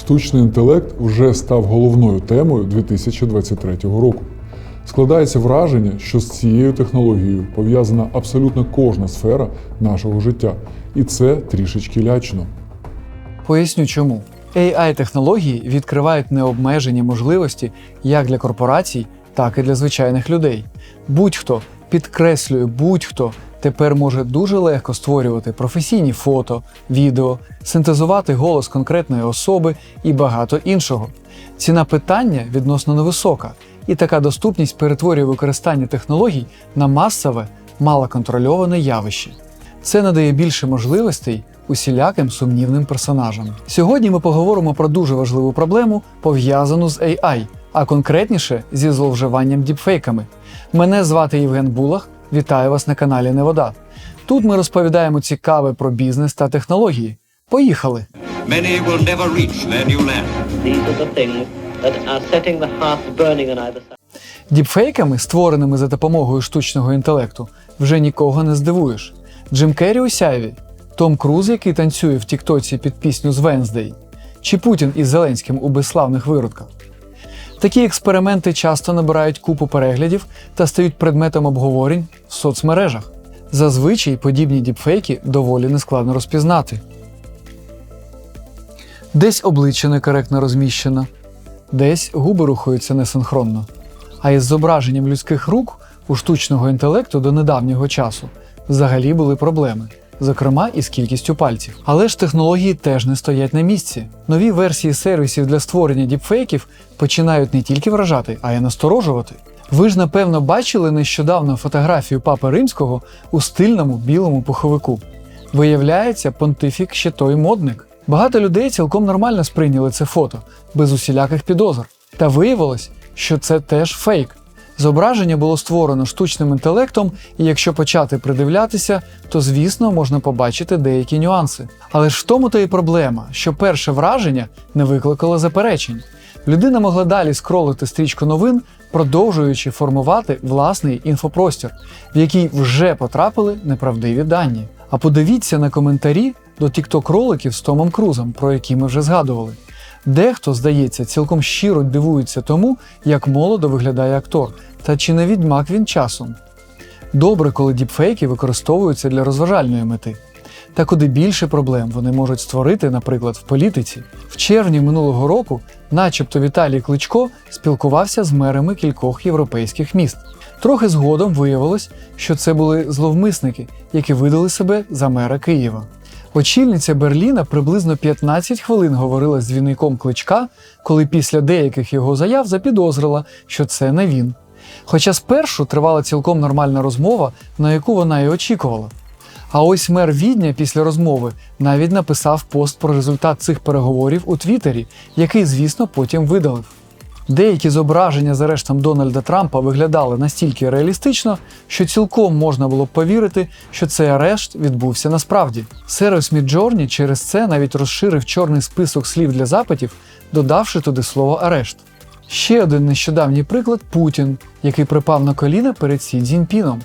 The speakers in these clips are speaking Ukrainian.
Штучний інтелект вже став головною темою 2023 року. Складається враження, що з цією технологією пов'язана абсолютно кожна сфера нашого життя, і це трішечки лячно. Поясню чому. AI-технології відкривають необмежені можливості як для корпорацій, так і для звичайних людей. Будь-хто, підкреслюю, будь-хто тепер може дуже легко створювати професійні фото, відео, синтезувати голос конкретної особи і багато іншого. Ціна питання відносно невисока, і така доступність перетворює використання технологій на масове, малоконтрольоване явище. Це надає більше можливостей усіляким сумнівним персонажам. Сьогодні ми поговоримо про дуже важливу проблему, пов'язану з AI, а конкретніше зі зловживанням діпфейками. Мене звати Євген Булах. Вітаю вас на каналі Невода. Тут ми розповідаємо цікаве про бізнес та технології. Поїхали! Many will never reach their new land. These are the things that are setting the hearts burning on either side. Діпфейками, створеними за допомогою штучного інтелекту, вже нікого не здивуєш. Джим Керрі у сяйві, Том Круз, який танцює в Тіктоці під пісню з Венздей, чи Путін із Зеленським у безславних виродках. Такі експерименти часто набирають купу переглядів та стають предметом обговорень в соцмережах. Зазвичай подібні діпфейки доволі нескладно розпізнати. Десь обличчя некоректно розміщено, десь губи рухаються несинхронно. А із зображенням людських рук у штучного інтелекту до недавнього часу взагалі були проблеми, зокрема із кількістю пальців. Але ж технології теж не стоять на місці. Нові версії сервісів для створення діпфейків починають не тільки вражати, а й насторожувати. Ви ж напевно бачили нещодавно фотографію папи римського у стильному білому пуховику. Виявляється, понтифік ще той модник. Багато людей цілком нормально сприйняли це фото, без усіляких підозр. Та виявилось, що це теж фейк. Зображення було створено штучним інтелектом, і якщо почати придивлятися, то звісно можна побачити деякі нюанси. Але ж в тому то і проблема, що перше враження не викликало заперечень. Людина могла далі скролити стрічку новин, продовжуючи формувати власний інфопростір, в який вже потрапили неправдиві дані. А подивіться на коментарі до TikTok роликів з Томом Крузом, про які ми вже згадували. Дехто, здається, цілком щиро дивується тому, як молодо виглядає актор, та чи не відьмак він часом. Добре, коли діпфейки використовуються для розважальної мети. Та куди більше проблем вони можуть створити, наприклад, в політиці. В червні минулого року, начебто Віталій Кличко спілкувався з мерами кількох європейських міст. Трохи згодом виявилось, що це були зловмисники, які видали себе за мера Києва. Очільниця Берліна приблизно 15 хвилин говорила з двійником кличка, коли після деяких його заяв запідозрила, що це не він. Хоча спершу тривала цілком нормальна розмова, на яку вона і очікувала. А ось мер Відня після розмови навіть написав пост про результат цих переговорів у Твіттері, який, звісно, потім видалив. Деякі зображення з арештом Дональда Трампа виглядали настільки реалістично, що цілком можна було б повірити, що цей арешт відбувся насправді. Сервіс Midjourney через це навіть розширив чорний список слів для запитів, додавши туди слово арешт. Ще один нещодавній приклад Путін, який припав на коліна перед Сі Цзіньпіном.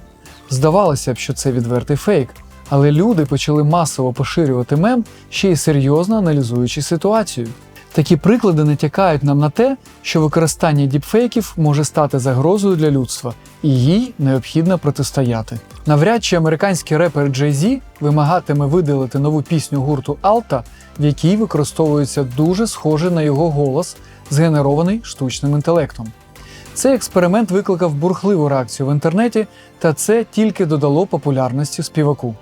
Здавалося б, що це відвертий фейк, але люди почали масово поширювати мем, ще й серйозно аналізуючи ситуацію. Такі приклади натякають нам на те, що використання діпфейків може стати загрозою для людства, і їй необхідно протистояти. Навряд чи американський репер Jay-Z вимагатиме видалити нову пісню гурту Alta, в якій використовується дуже схожий на його голос, згенерований штучним інтелектом. Цей експеримент викликав бурхливу реакцію в інтернеті, та це тільки додало популярності співаку.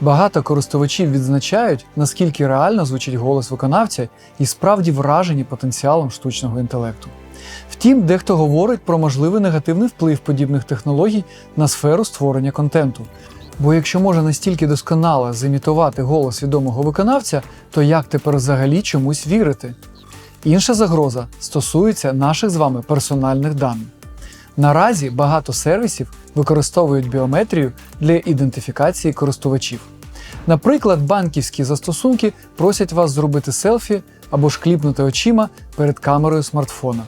Багато користувачів відзначають, наскільки реально звучить голос виконавця і справді вражені потенціалом штучного інтелекту. Втім, дехто говорить про можливий негативний вплив подібних технологій на сферу створення контенту. Бо якщо може настільки досконало зімітувати голос відомого виконавця, то як тепер взагалі чомусь вірити? Інша загроза стосується наших з вами персональних даних. Наразі багато сервісів використовують біометрію для ідентифікації користувачів. Наприклад, банківські застосунки просять вас зробити селфі або ж кліпнути очима перед камерою смартфона.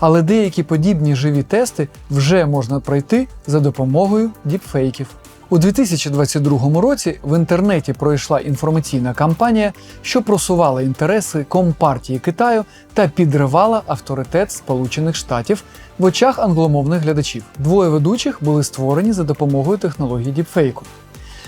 Але деякі подібні живі тести вже можна пройти за допомогою діпфейків. У 2022 році в інтернеті пройшла інформаційна кампанія, що просувала інтереси Компартії Китаю та підривала авторитет Сполучених Штатів в очах англомовних глядачів. Двоє ведучих були створені за допомогою технології діпфейку.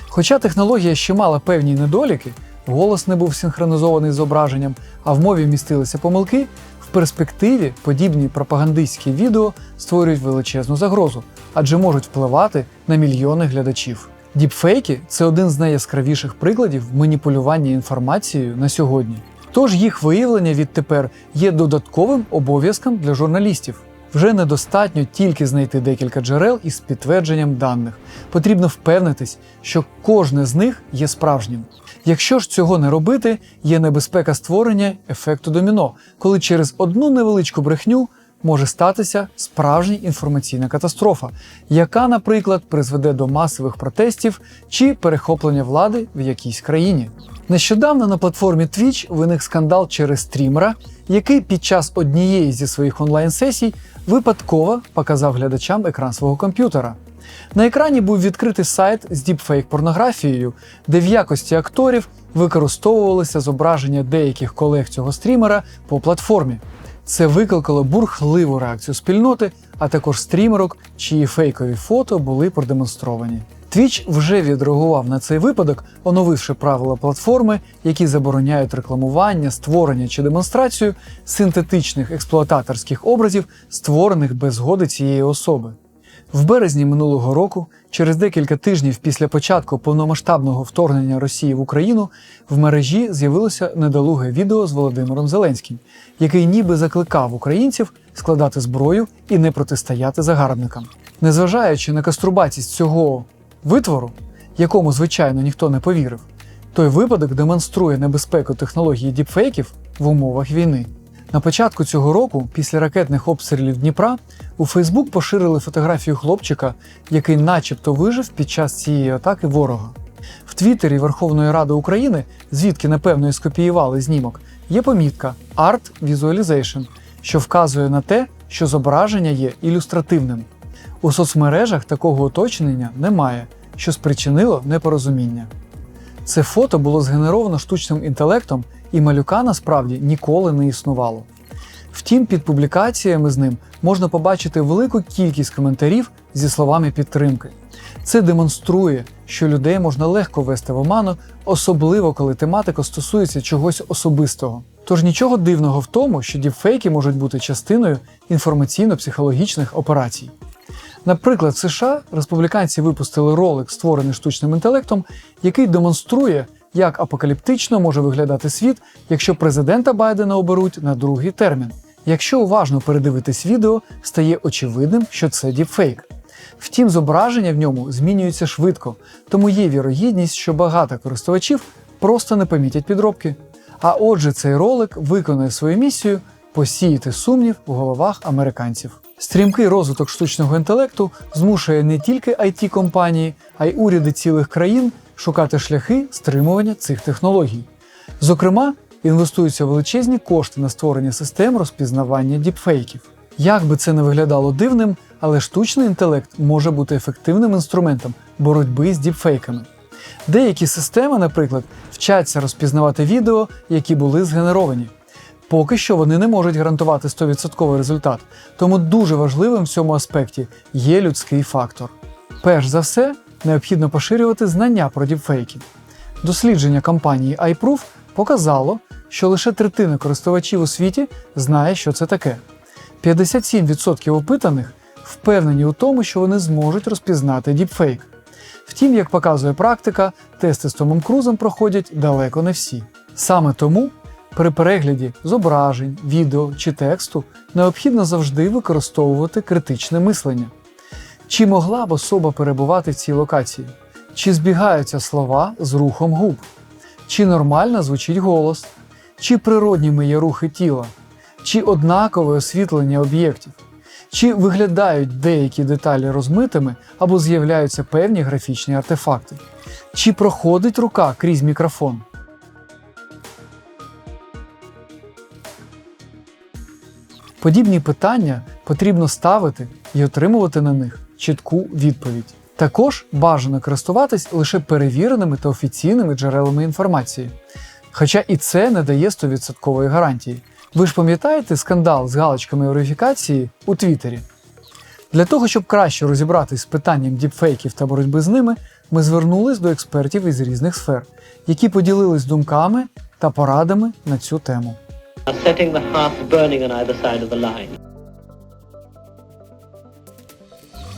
Хоча технологія ще мала певні недоліки, голос не був синхронізований з зображенням, а в мові містилися помилки, в перспективі подібні пропагандистські відео створюють величезну загрозу, адже можуть впливати на мільйони глядачів. Діпфейки це один з найяскравіших прикладів маніпулювання інформацією на сьогодні. Тож їх виявлення відтепер є додатковим обов'язком для журналістів. Вже недостатньо тільки знайти декілька джерел із підтвердженням даних. Потрібно впевнитись, що кожне з них є справжнім. Якщо ж цього не робити, є небезпека створення ефекту доміно, коли через одну невеличку брехню може статися справжня інформаційна катастрофа, яка, наприклад, призведе до масових протестів чи перехоплення влади в якійсь країні. Нещодавно на платформі Twitch виник скандал через стрімера, який під час однієї зі своїх онлайн-сесій випадково показав глядачам екран свого комп'ютера. На екрані був відкритий сайт з діпфейк порнографією, де в якості акторів використовувалися зображення деяких колег цього стрімера по платформі. Це викликало бурхливу реакцію спільноти, а також стрімерок, чиї фейкові фото були продемонстровані. Twitch вже відреагував на цей випадок, оновивши правила платформи, які забороняють рекламування, створення чи демонстрацію синтетичних експлуататорських образів, створених без згоди цієї особи. В березні минулого року, через декілька тижнів після початку повномасштабного вторгнення Росії в Україну, в мережі з'явилося недолуге відео з Володимиром Зеленським, який ніби закликав українців складати зброю і не протистояти загарбникам. Незважаючи на каструбатість цього витвору, якому звичайно ніхто не повірив, той випадок демонструє небезпеку технології діпфейків в умовах війни. На початку цього року, після ракетних обстрілів Дніпра, у Фейсбук поширили фотографію хлопчика, який начебто вижив під час цієї атаки ворога. В Твіттері Верховної Ради України, звідки напевно і скопіювали знімок, є помітка Art Visualization, що вказує на те, що зображення є ілюстративним. У соцмережах такого уточнення немає, що спричинило непорозуміння. Це фото було згенеровано штучним інтелектом, і малюка насправді ніколи не існувало. Втім, під публікаціями з ним можна побачити велику кількість коментарів зі словами підтримки. Це демонструє, що людей можна легко вести в оману, особливо коли тематика стосується чогось особистого. Тож нічого дивного в тому, що діпфейки можуть бути частиною інформаційно-психологічних операцій. Наприклад, в США республіканці випустили ролик, створений штучним інтелектом, який демонструє, як апокаліптично може виглядати світ, якщо президента Байдена оберуть на другий термін. Якщо уважно передивитись відео, стає очевидним, що це діпфейк. Втім, зображення в ньому змінюються швидко, тому є вірогідність, що багато користувачів просто не помітять підробки. А отже, цей ролик виконує свою місію посіяти сумнів у головах американців. Стрімкий розвиток штучного інтелекту змушує не тільки it компанії, а й уряди цілих країн шукати шляхи стримування цих технологій. Зокрема, інвестуються величезні кошти на створення систем розпізнавання діпфейків. Як би це не виглядало дивним, але штучний інтелект може бути ефективним інструментом боротьби з діпфейками. Деякі системи, наприклад, вчаться розпізнавати відео, які були згенеровані. Поки що вони не можуть гарантувати 100% результат, тому дуже важливим в цьому аспекті є людський фактор. Перш за все, необхідно поширювати знання про діпфейки. Дослідження компанії iProof показало, що лише третина користувачів у світі знає, що це таке. 57% опитаних впевнені у тому, що вони зможуть розпізнати діпфейк. Втім, як показує практика, тести з Томом Крузом проходять далеко не всі. Саме тому при перегляді зображень, відео чи тексту необхідно завжди використовувати критичне мислення. Чи могла б особа перебувати в цій локації? Чи збігаються слова з рухом губ? Чи нормально звучить голос? Чи природніми є рухи тіла? Чи однакове освітлення об'єктів? Чи виглядають деякі деталі розмитими або з'являються певні графічні артефакти? Чи проходить рука крізь мікрофон? Подібні питання потрібно ставити і отримувати на них чітку відповідь. Також бажано користуватись лише перевіреними та офіційними джерелами інформації. Хоча і це не дає 100% гарантії. Ви ж пам'ятаєте скандал з галочками верифікації у Твіттері? Для того, щоб краще розібратись з питанням діпфейків та боротьби з ними, ми звернулись до експертів із різних сфер, які поділились думками та порадами на цю тему. Setting the hearth burning on either side of the line.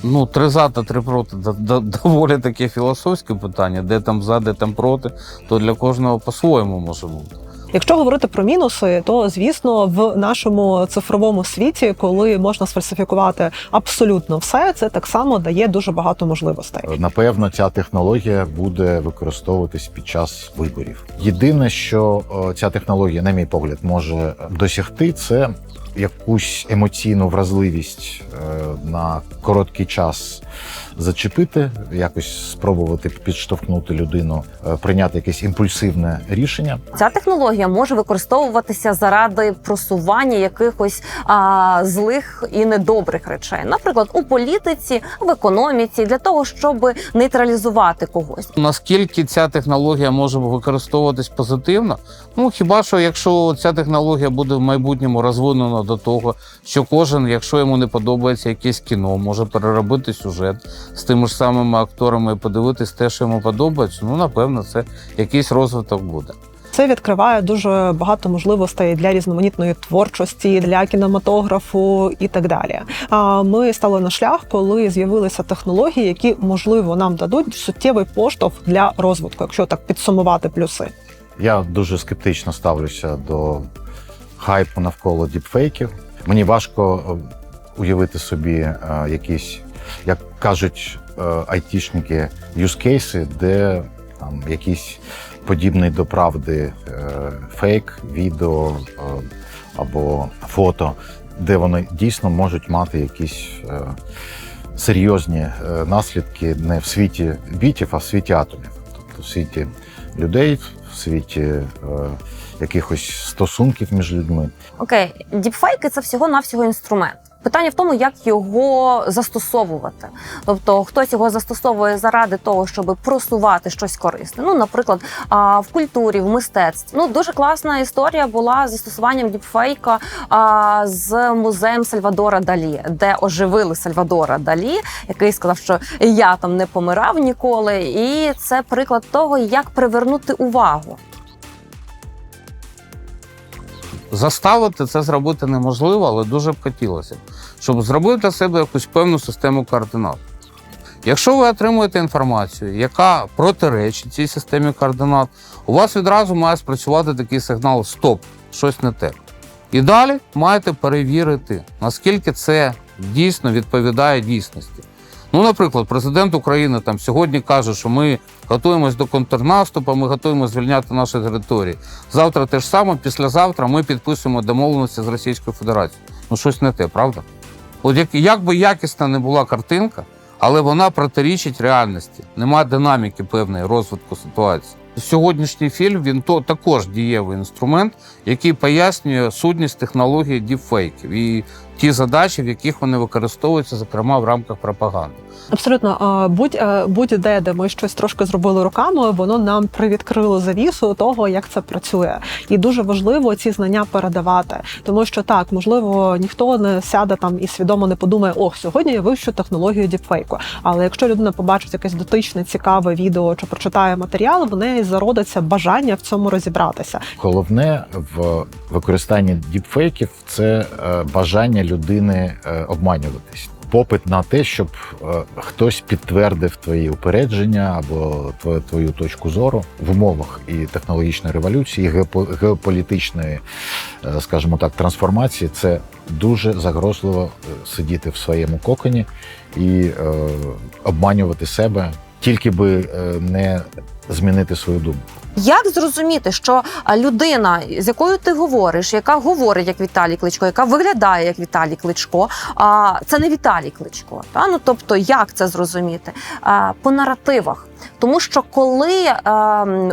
Ну, три за та три проти да- да- доволі таке філософське питання, де там за, де там проти, то для кожного по-своєму може бути. Якщо говорити про мінуси, то звісно в нашому цифровому світі, коли можна сфальсифікувати абсолютно все, це так само дає дуже багато можливостей. Напевно, ця технологія буде використовуватись під час виборів. Єдине, що ця технологія, на мій погляд, може досягти, це якусь емоційну вразливість е, на короткий час зачепити, якось спробувати підштовхнути людину, е, прийняти якесь імпульсивне рішення. Ця технологія може використовуватися заради просування якихось а, злих і недобрих речей, наприклад, у політиці, в економіці, для того, щоб нейтралізувати когось. Наскільки ця технологія може використовуватись позитивно? Ну хіба що якщо ця технологія буде в майбутньому розвинена до того, що кожен, якщо йому не подобається якесь кіно, може переробити сюжет з тими ж самими акторами і подивитись те, що йому подобається, ну напевно, це якийсь розвиток буде. Це відкриває дуже багато можливостей для різноманітної творчості, для кінематографу і так далі. А ми стали на шлях, коли з'явилися технології, які можливо нам дадуть суттєвий поштовх для розвитку, якщо так підсумувати плюси. Я дуже скептично ставлюся до хайпу навколо діпфейків. Мені важко е, уявити собі е, якісь, як кажуть е, айтішники, юзкейси, де там якийсь подібний до правди фейк, відео або фото, де вони дійсно можуть мати якісь серйозні наслідки не в світі бітів, а в світі атомів, тобто в світі людей, в світі якихось стосунків між людьми. Окей, діпфейки це всього-навсього інструмент. Питання в тому, як його застосовувати. Тобто хтось його застосовує заради того, щоб просувати щось корисне. Ну, наприклад, в культурі, в мистецтві. Ну, дуже класна історія була з застосуванням діпфейка з музеєм Сальвадора Далі, де оживили Сальвадора Далі, який сказав, що я там не помирав ніколи. І це приклад того, як привернути увагу. Заставити це зробити неможливо, але дуже б хотілося, щоб зробити для себе якусь певну систему координат. Якщо ви отримуєте інформацію, яка протиречить цій системі координат, у вас відразу має спрацювати такий сигнал Стоп, щось не те. І далі маєте перевірити, наскільки це дійсно відповідає дійсності. Ну, наприклад, президент України там сьогодні каже, що ми готуємось до контрнаступу, ми готуємося звільняти наші території. Завтра те ж саме, післязавтра ми підписуємо домовленості з Російською Федерацією. Ну, щось не те, правда? От як, як би якісна не була картинка, але вона протирічить реальності. Нема динаміки певної розвитку ситуації. Сьогоднішній фільм він то також дієвий інструмент, який пояснює сутність технології діпфейків і ті задачі, в яких вони використовуються, зокрема в рамках пропаганди. Абсолютно, будь е, будь-де, де ми щось трошки зробили руками, воно нам привідкрило завісу того, як це працює, і дуже важливо ці знання передавати, тому що так можливо ніхто не сяде там і свідомо не подумає, ох, сьогодні я вивчу технологію діпфейку. Але якщо людина побачить якесь дотичне, цікаве відео чи прочитає матеріал, в неї зародиться бажання в цьому розібратися. Головне в використанні діпфейків це е, бажання людини е, обманюватись. Попит на те, щоб е, хтось підтвердив твої упередження або твою, твою точку зору в умовах і технологічної революції, і геополітичної, е, скажімо так, трансформації, це дуже загрозливо сидіти в своєму коконі і е, обманювати себе, тільки би не змінити свою думку. Як зрозуміти, що людина, з якою ти говориш, яка говорить як Віталій Кличко, яка виглядає як Віталій Кличко, а це не Віталій Кличко? Та? Ну тобто, як це зрозуміти? А, по наративах. Тому що коли е,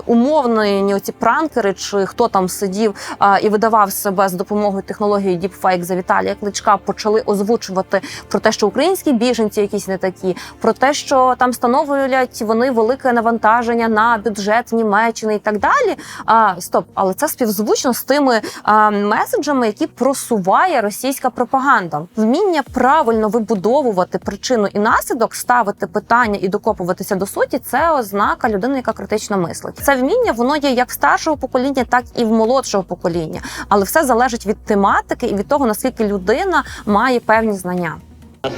умовні оці пранкери, чи хто там сидів е, і видавав себе з допомогою технології Deepfake за Віталія Кличка, почали озвучувати про те, що українські біженці якісь не такі, про те, що там становлять вони велике навантаження на бюджет Німеччини і так далі. А, стоп, але це співзвучно з тими а, меседжами, які просуває російська пропаганда. Вміння правильно вибудовувати причину і наслідок, ставити питання і докопуватися до суті. Це ознака людини, яка критично мислить. Це вміння воно є як в старшого покоління, так і в молодшого покоління. Але все залежить від тематики і від того наскільки людина має певні знання.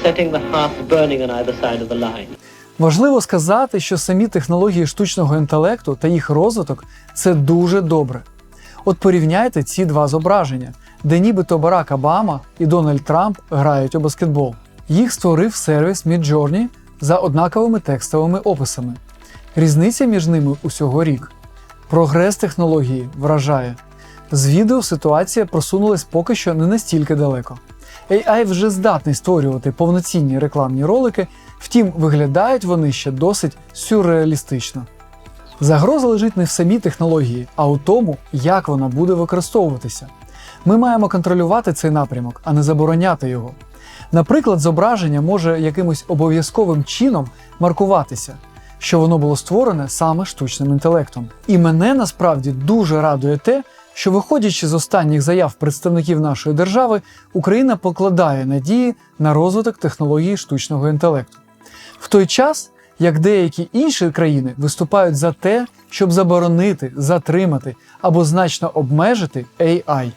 Setting the hearth burning on either side of the line. Важливо сказати, що самі технології штучного інтелекту та їх розвиток це дуже добре. От порівняйте ці два зображення, де нібито Барак Обама і Дональд Трамп грають у баскетбол. Їх створив сервіс Midjourney за однаковими текстовими описами. Різниця між ними усього рік. Прогрес технології вражає. З відео ситуація просунулась поки що не настільки далеко. AI вже здатний створювати повноцінні рекламні ролики, втім, виглядають вони ще досить сюрреалістично. Загроза лежить не в самій технології, а у тому, як вона буде використовуватися. Ми маємо контролювати цей напрямок, а не забороняти його. Наприклад, зображення може якимось обов'язковим чином маркуватися, що воно було створене саме штучним інтелектом. І мене насправді дуже радує те, що, виходячи з останніх заяв представників нашої держави, Україна покладає надії на розвиток технології штучного інтелекту. В той час, як деякі інші країни виступають за те, щоб заборонити, затримати або значно обмежити AI.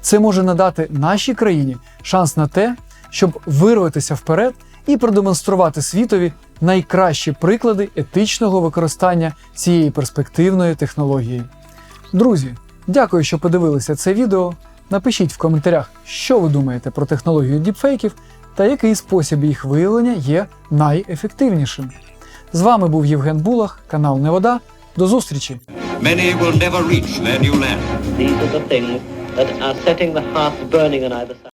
Це може надати нашій країні шанс на те, щоб вирватися вперед і продемонструвати світові найкращі приклади етичного використання цієї перспективної технології. Друзі, дякую, що подивилися це відео. Напишіть в коментарях, що ви думаєте про технологію діпфейків та який спосіб їх виявлення є найефективнішим. З вами був Євген Булах, канал Невода. До зустрічі! Many will never reach their new land. These are the things that are setting the hearth burning on either side.